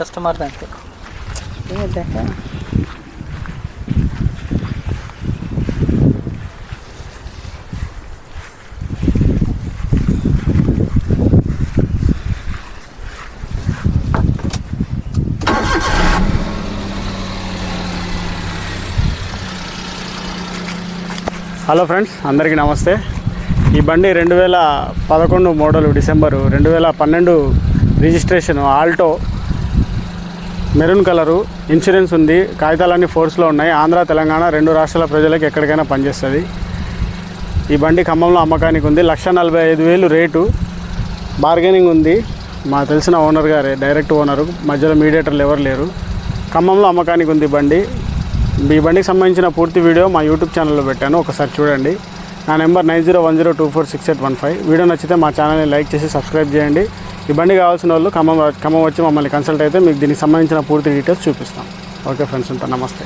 Customer అంతే hello friends అందరికీ నమస్తే. ఈ బండి రెండు వేల పదకొండు మోడల్ డిసెంబరు రెండు వేల పన్నెండు registration Alto maroon colour insurance ఉంది కాగితాలన్నీ ఫోర్స్లో ఉన్నాయి. ఆంధ్ర తెలంగాణ రెండు రాష్ట్రాల ప్రజలకు ఎక్కడికైనా పనిచేస్తుంది. ఈ బండి ఖమ్మంలో అమ్మకానికి ఉంది. లక్ష నలభై ఐదు వేలు రేటు. బార్గెనింగ్ ఉంది. మా తెలిసిన ఓనర్ గారే డైరెక్ట్ ఓనరు మధ్యలో మీడియేటర్లు ఎవరు లేరు. ఖమ్మంలో అమ్మకానికి ఉంది బండి. ఈ బండికి సంబంధించిన పూర్తి వీడియో మా యూట్యూబ్ ఛానల్లో పెట్టాను. ఒకసారి చూడండి. నా number nine zero one zero two four six eight one five. Video నచ్చితే మా ఛానల్ని లైక్ చేసి సబ్స్క్రైబ్ చేయండి. ఈ బండి కావాల్సిన వాళ్ళు ఖమ్మం ఖమ్మం వచ్చి మమ్మల్ని కన్సల్ట్ అయితే మీకు దీనికి సంబంధించిన పూర్తి డీటెయిల్స్ చూపిస్తాం. ఓకే ఫ్రెండ్స్ ఉంటాను నమస్తే.